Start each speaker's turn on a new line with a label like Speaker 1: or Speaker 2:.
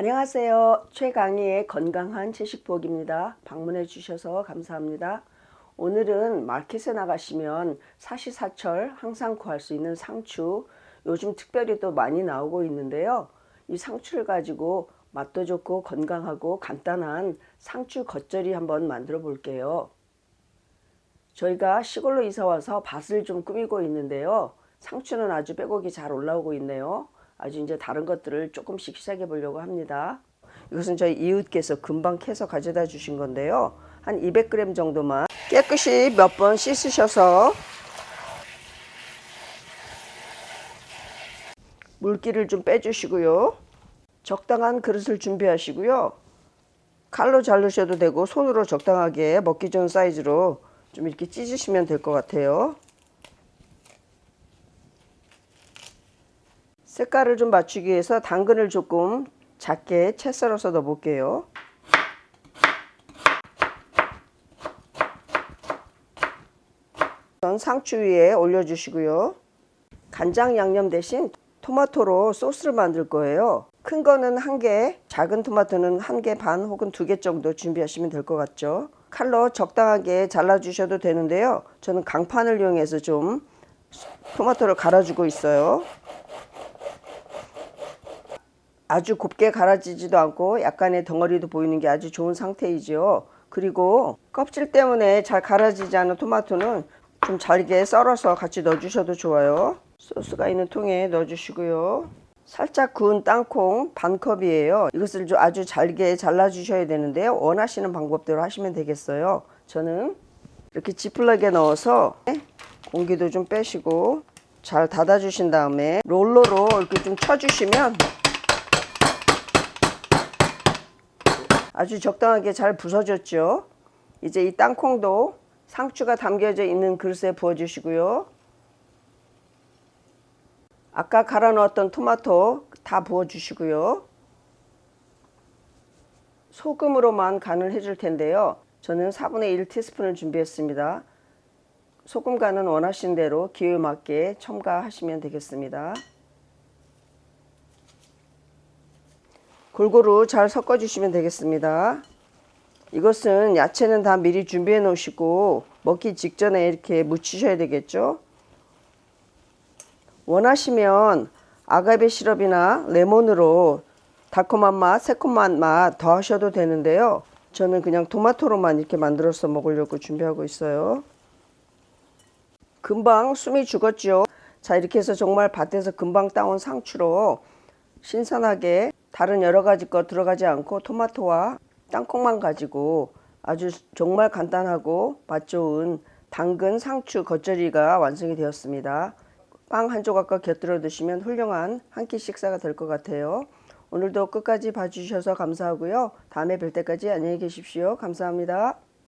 Speaker 1: 안녕하세요. 최강희의 건강한 채식부엌입니다. 방문해 주셔서 감사합니다. 오늘은 마켓에 나가시면 사시사철 항상 구할 수 있는 상추 요즘 특별히 또 많이 나오고 있는데요. 이 상추를 가지고 맛도 좋고 건강하고 간단한 상추 겉절이 한번 만들어 볼게요. 저희가 시골로 이사 와서 밭을 좀 꾸미고 있는데요. 상추는 아주 빼곡이 잘 올라오고 있네요. 아주 이제 다른 것들을 조금씩 시작해 보려고 합니다. 이것은 저희 이웃께서 금방 캐서 가져다 주신 건데요. 한 200g 정도만 깨끗이 몇 번 씻으셔서 물기를 좀 빼주시고요. 적당한 그릇을 준비하시고요. 칼로 자르셔도 되고 손으로 적당하게 먹기 좋은 사이즈로 좀 이렇게 찢으시면 될 것 같아요. 색깔을 좀 맞추기 위해서 당근을 조금 작게 채 썰어서 넣어 볼게요. 상추 위에 올려주시고요. 간장 양념 대신 토마토로 소스를 만들 거예요. 큰 거는 한 개, 작은 토마토는 한 개 반 혹은 두 개 정도 준비하시면 될 것 같죠. 칼로 적당하게 잘라주셔도 되는데요. 저는 강판을 이용해서 좀 토마토를 갈아주고 있어요. 아주 곱게 갈아지지도 않고 약간의 덩어리도 보이는 게 아주 좋은 상태이죠. 그리고 껍질 때문에 잘 갈아지지 않은 토마토는 좀 잘게 썰어서 같이 넣어주셔도 좋아요. 소스가 있는 통에 넣어주시고요. 살짝 구운 땅콩 반 컵이에요. 이것을 좀 아주 잘게 잘라주셔야 되는데요. 원하시는 방법대로 하시면 되겠어요. 저는 이렇게 지플럭에 넣어서 공기도 좀 빼시고 잘 닫아주신 다음에 롤러로 이렇게 좀 쳐주시면 아주 적당하게 잘 부서졌죠. 이제 이 땅콩도 상추가 담겨져 있는 그릇에 부어주시고요. 아까 갈아 넣었던 토마토 다 부어주시고요. 소금으로만 간을 해줄 텐데요. 저는 4분의 1 티스푼을 준비했습니다. 소금 간은 원하신 대로 기호에 맞게 첨가하시면 되겠습니다. 골고루 잘 섞어 주시면 되겠습니다. 이것은 야채는 다 미리 준비해 놓으시고 먹기 직전에 이렇게 무치셔야 되겠죠. 원하시면 아가베 시럽이나 레몬으로 달콤한 맛, 새콤한 맛 더 하셔도 되는데요. 저는 그냥 토마토로만 이렇게 만들어서 먹으려고 준비하고 있어요. 금방 숨이 죽었죠. 자, 이렇게 해서 정말 밭에서 금방 따온 상추로 신선하게 다른 여러 가지 거 들어가지 않고 토마토와 땅콩만 가지고 아주 정말 간단하고 맛 좋은 당근 상추 겉절이가 완성이 되었습니다. 빵 한 조각과 곁들여 드시면 훌륭한 한 끼 식사가 될 것 같아요. 오늘도 끝까지 봐주셔서 감사하고요. 다음에 뵐 때까지 안녕히 계십시오. 감사합니다.